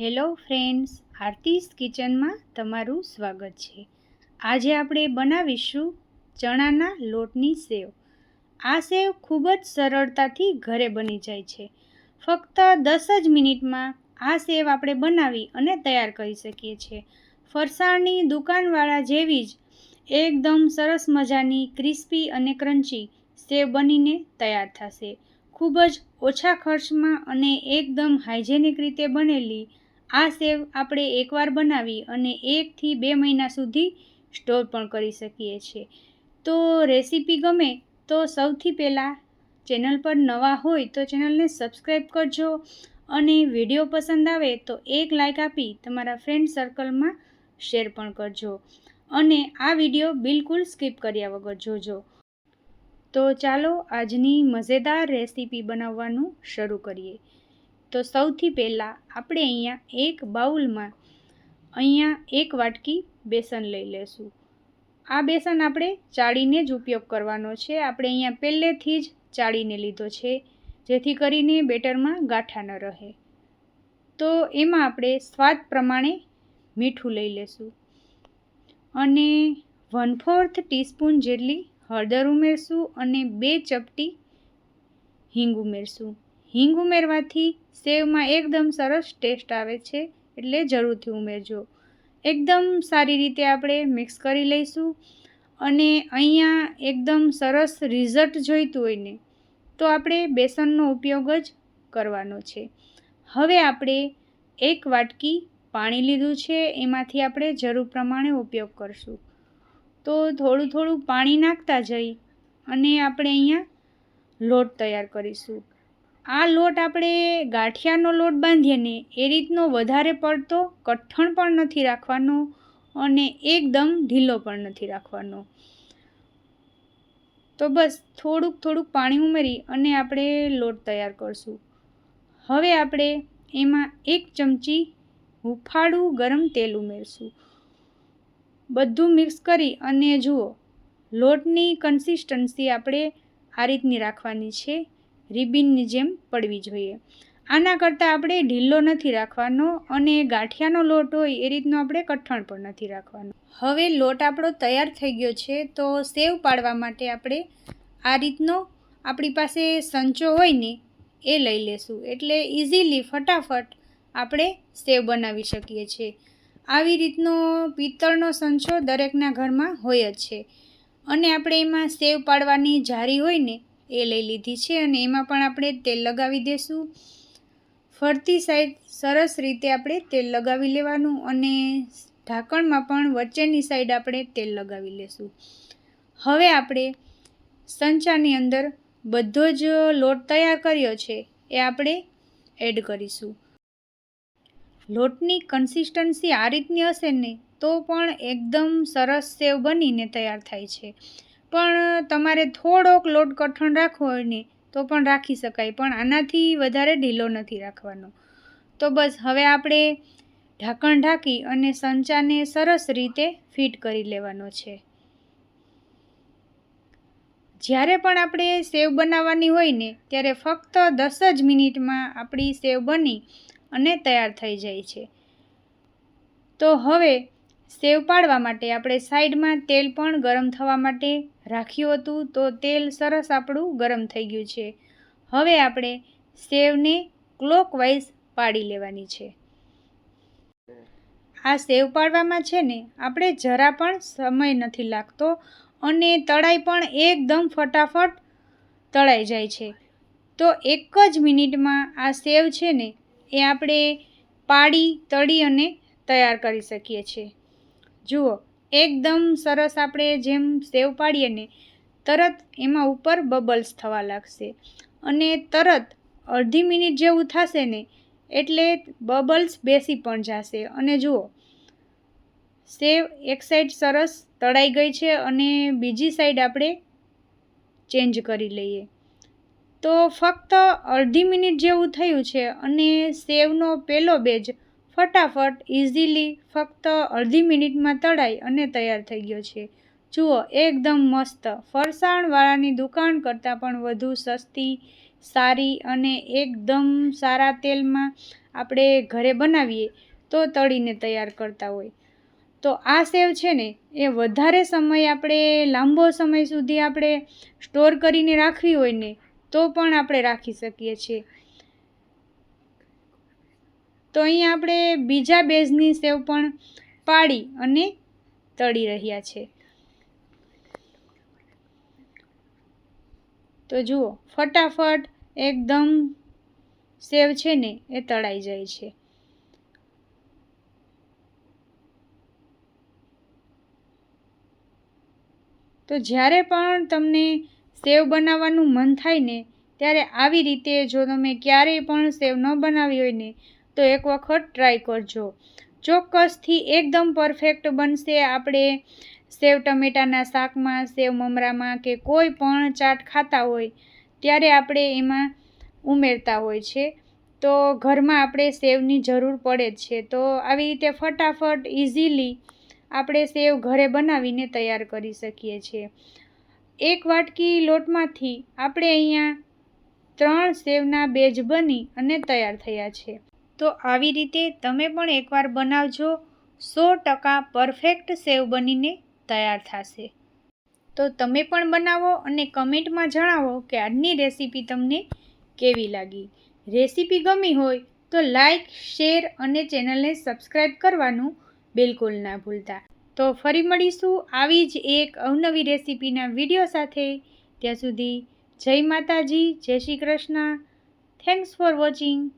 Hello friends, આરતીસ કિચનમાં તમારું સ્વાગત છે. આજે આપણે બનાવીશું ચણાના લોટની સેવ. આ સેવ ખૂબ જ સરળતાથી ઘરે બની જાય છે. ફક્ત દસ જ મિનિટમાં આ સેવ આપણે બનાવી અને તૈયાર કરી શકીએ છીએ. ફરસાણની દુકાનવાળા જેવી જ એકદમ સરસ મજાની, ક્રિસ્પી અને ક્રન્ચી સેવ બનીને તૈયાર થશે. ખૂબ જ ઓછા ખર્ચમાં અને એકદમ હાઇજેનિક રીતે બનેલી આ સેવ આપણે એકવાર બનાવી અને એકથી બે મહિના સુધી સ્ટોર પણ કરી શકીએ છીએ. તો રેસીપી ગમે તો સૌથી પહેલાં ચેનલ પર નવા હોય તો ચેનલને સબસ્ક્રાઈબ કરજો અને વીડિયો પસંદ આવે તો એક લાઇક આપી તમારા ફ્રેન્ડ સર્કલમાં શેર પણ કરજો અને આ વીડિયો બિલકુલ સ્કીપ કર્યા વગર જોજો. તો ચાલો આજની મજેદાર રેસીપી બનાવવાનું શરૂ કરીએ. તો સૌથી પહેલાં આપણે અહીંયા એક બાઉલમાં અહીંયા એક વાટકી બેસન લઈ લેશું. આ બેસન આપણે ચાળીને જ ઉપયોગ કરવાનો છે. આપણે અહીંયા પહેલેથી જ ચાળીને લીધો છે, જેથી કરીને બેટરમાં ગાંઠા ન રહે. તો એમાં આપણે સ્વાદ પ્રમાણે મીઠું લઈ લેશું. અને વન ફોર્થ ટીસ્પૂન જેટલી હળદર ઉમેરશું અને બે ચપટી હિંગ ઉમેરશું. હિંગ ઉમેરવાથી સેવમાં એકદમ સરસ ટેસ્ટ આવે છે, એટલે જરૂરથી ઉમેરજો. એકદમ સારી રીતે આપણે મિક્સ કરી લઈશું અને અહીંયા એકદમ સરસ રિઝલ્ટ જોઈતું હોય ને, તો આપણે બેસનનો ઉપયોગ જ કરવાનો છે. હવે આપણે એક વાટકી પાણી લીધું છે, એમાંથી આપણે જરૂર પ્રમાણે ઉપયોગ કરશું. તો થોડું થોડું પાણી નાખતા જઈ અને આપણે અહીંયા લોટ તૈયાર કરીશું. આ લોટ આપણે ગાંઠિયાનો લોટ બાંધીએ ને એ રીતનો વધારે પડતો કઠણ પણ નથી રાખવાનો અને એકદમ ઢીલો પણ નથી રાખવાનો. તો બસ થોડુંક થોડુંક પાણી ઉમેરી અને આપણે લોટ તૈયાર કરશું. હવે આપણે એમાં એક ચમચી હુંફાળું ગરમ તેલ ઉમેરશું. બધું મિક્સ કરી અને જુઓ, લોટની કન્સિસ્ટન્સી આપણે આ રીતની રાખવાની છે. રિબિનની જેમ પડવી જોઈએ. આના કરતાં આપણે ઢીલો નથી રાખવાનો અને ગાંઠિયાનો લોટ હોય એ રીતનો આપણે કઠણ પણ નથી રાખવાનો. હવે લોટ આપણો તૈયાર થઈ ગયો છે તો સેવ પાડવા માટે આપણે આ રીતનો આપણી પાસે સંચો હોય ને એ લઈ લેશું. એટલે ઇઝીલી ફટાફટ આપણે સેવ બનાવી શકીએ છીએ આવી રીતનો પિત્તળનો સંચો દરેકના ઘરમાં હોય જ છે. અને આપણે એમાં સેવ પાડવાની જારી હોય ને એ લઈ લીધી છે અને એમાં પણ આપણે તેલ લગાવી દઈશું ફરતી સાઈડ સરસ રીતે આપણે તેલ લગાવી લેવાનું અને ઢાંકણમાં પણ વચ્ચેની સાઈડ આપણે તેલ લગાવી લેશું. હવે આપણે સંચાની અંદર બધો જ લોટ તૈયાર કર્યો છે એ આપણે એડ કરીશું. લોટની કન્સિસ્ટન્સી આ રીતની હશે ને તો પણ એકદમ સરસ સેવ બનીને તૈયાર થાય છે. પણ તમારે થોડોક લોટ કઠણ રાખવો હોય ને, તો પણ રાખી શકાય. પણ આનાથી વધારે ઢીલો નથી રાખવાનો. તો બસ, હવે આપણે ઢાંકણ ઢાંકી અને સંચાને સરસ રીતે ફિટ કરી લેવાનો છે. જ્યારે પણ આપણે સેવ બનાવવાની હોય ને, ત્યારે ફક્ત દસ જ મિનિટમાં આપણી સેવ બની અને તૈયાર થઈ જાય છે. તો હવે સેવ પાડવા માટે આપણે સાઈડમાં તેલ પણ ગરમ થવા માટે રાખ્યું હતું તો તેલ સરસ આપણું ગરમ થઈ ગયું છે. હવે આપણે સેવને ક્લોકવાઇઝ પાડી લેવાની છે. આ સેવ પાડવામાં છે ને, આપણે જરા પણ સમય નથી લાગતો અને તળાઈ પણ એકદમ ફટાફટ તળાઈ જાય છે. તો એક જ મિનિટમાં આ સેવ છે ને, એ આપણે પાડી, તળી અને તૈયાર કરી શકીએ છીએ. જુઓ, એકદમ સરસ આપણે જેમ સેવ પાડીએ ને, તરત એમાં ઉપર બબલ્સ થવા લાગશે. અને તરત અડધી મિનિટ જેવું થશે ને, એટલે બબલ્સ બેસી પણ જશે. અને જુઓ, સેવ એક સાઈડ સરસ તળાઈ ગઈ છે અને બીજી સાઈડ આપણે ચેન્જ કરી લઈએ. તો ફક્ત અડધી મિનિટ જેવું થયું છે અને સેવનો પહેલો બેજ ફટાફટ ઇઝીલી ફક્ત અડધી મિનિટમાં તળાઈ અને તૈયાર થઈ ગયો છે. જુઓ, એકદમ મસ્ત. ફરસાણવાળાની દુકાન કરતાં પણ વધુ સસ્તી, સારી અને એકદમ સારા તેલમાં આપણે ઘરે બનાવીએ તો તળીને તૈયાર કરતા હોય. તો આ સેવ છે ને, એ વધારે સમય આપણે, લાંબો સમય સુધી આપણે સ્ટોર કરીને રાખવી હોય ને, તો પણ આપણે રાખી શકીએ છીએ. તો અહીંયા આપણે બીજા બેઝની સેવ પણ પાડી અને તળી રહ્યા છે. તો જુઓ, ફટાફટ એકદમ સેવ છે ને એ તળાઈ જાય છે. તો જ્યારે પણ તમને સેવ બનાવવાનું મન થાય ને, ત્યારે આવી રીતે જો તમે ક્યારેય પણ સેવ ન બનાવી હોય ને તો એક વખત ટ્રાય કરજો. ચોક્કસથી એકદમ પરફેક્ટ બનશે આપણે સેવ ટમેટાના શાકમાં, સેવ મમરામાં કે કોઈ પણ ચાટ ખાતા હોય, ત્યારે આપણે એમાં ઉમેરતા હોય છે. તો ઘરમાં આપણે સેવની જરૂર પડે જ છે. તો આવી રીતે ફટાફટ ઇઝીલી આપણે સેવ ઘરે બનાવીને તૈયાર કરી શકીએ છીએ. એક વાટકી લોટમાંથી આપણે અહીંયા ત્રણ સેવના બેજ બની અને તૈયાર થયા છે. તો આવી રીતે તમે પણ એકવાર બનાવજો. સો ટકા પરફેક્ટ સેવ બનીને તૈયાર થશે. તો તમે પણ બનાવો અને કમેન્ટમાં જણાવો કે આજની રેસીપી તમને કેવી લાગી. રેસીપી ગમી હોય તો લાઈક, શેર અને ચેનલને સબસ્ક્રાઈબ કરવાનું બિલકુલ ના ભૂલતા. તો ફરી મળીશું આવી જ એક અવનવી રેસીપીના વીડિયો સાથે. ત્યાં સુધી જય માતાજી, જય Shri Krishna. Thanks for watching